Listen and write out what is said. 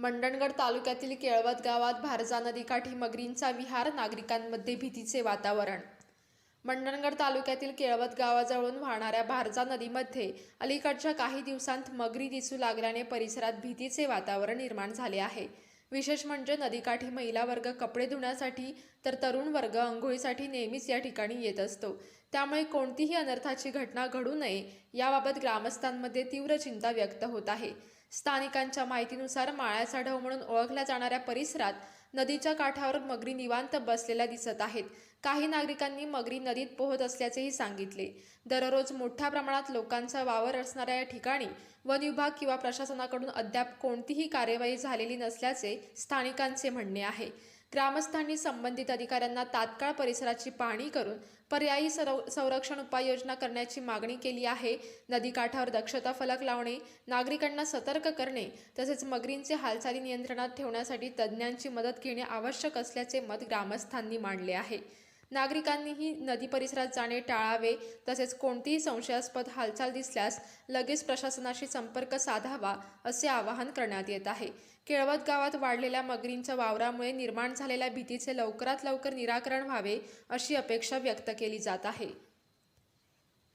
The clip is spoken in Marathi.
मंडणगड तालुक्यातील केळवत गावात भारजा नदीकाठी मगरींचा विहार नागरिकांमध्ये भीतीचे वातावरण. मंडणगड तालुक्यातील केळवत गावाजवळून वाहणाऱ्या भारजा नदीमध्ये अलीकडच्या काही दिवसांत मगरी दिसू लागल्याने परिसरात भीतीचे वातावरण निर्माण झाले आहे. विशेष म्हणजे नदीकाठी महिला वर्ग कपडे धुण्यासाठी तर तरुण वर्ग अंघोळीसाठी नेहमीच या ठिकाणी येत असतो. त्यामुळे कोणतीही अनर्थाची घटना घडू नये याबाबत ग्रामस्थांमध्ये तीव्र चिंता व्यक्त होत आहे. स्थानिकांच्या माहितीनुसार माळ्याचा ढव म्हणून ओळखल्या जाणाऱ्या परिसरात नदीच्या काठावर मगरी निवांत बसलेल्या दिसत आहेत. काही नागरिकांनी मगरी नदीत पोहत असल्याचेही सांगितले. दररोज मोठ्या प्रमाणात लोकांचा वावर असणाऱ्या या ठिकाणी वन विभाग किंवा प्रशासनाकडून अद्याप कोणतीही कार्यवाही झालेली नसल्याचे स्थानिकांचे म्हणणे आहे. ग्रामस्थांनी संबंधित अधिकाऱ्यांना तात्काळ परिसराची पाहणी करून पर्यायी सरव संरक्षण उपाययोजना करण्याची मागणी केली आहे. नदीकाठावर दक्षता फलक लावणे नागरिकांना सतर्क करणे तसेच मगरींचे हालचाली नियंत्रणात ठेवण्यासाठी तज्ज्ञांची मदत घेणे आवश्यक असल्याचे मत ग्रामस्थांनी मांडले आहे. नागरिकांनीही नदी परिसरात जाणे टाळावे तसेच कोणतीही संशयास्पद हालचाल दिसल्यास लगेच प्रशासनाशी संपर्क साधावा असे आवाहन करण्यात येत आहे. केळवत गावात वाढलेल्या मगरींच्या वावरामुळे निर्माण झालेल्या भीतीचे लवकरात लवकर निराकरण व्हावे अशी अपेक्षा व्यक्त केली जात आहे.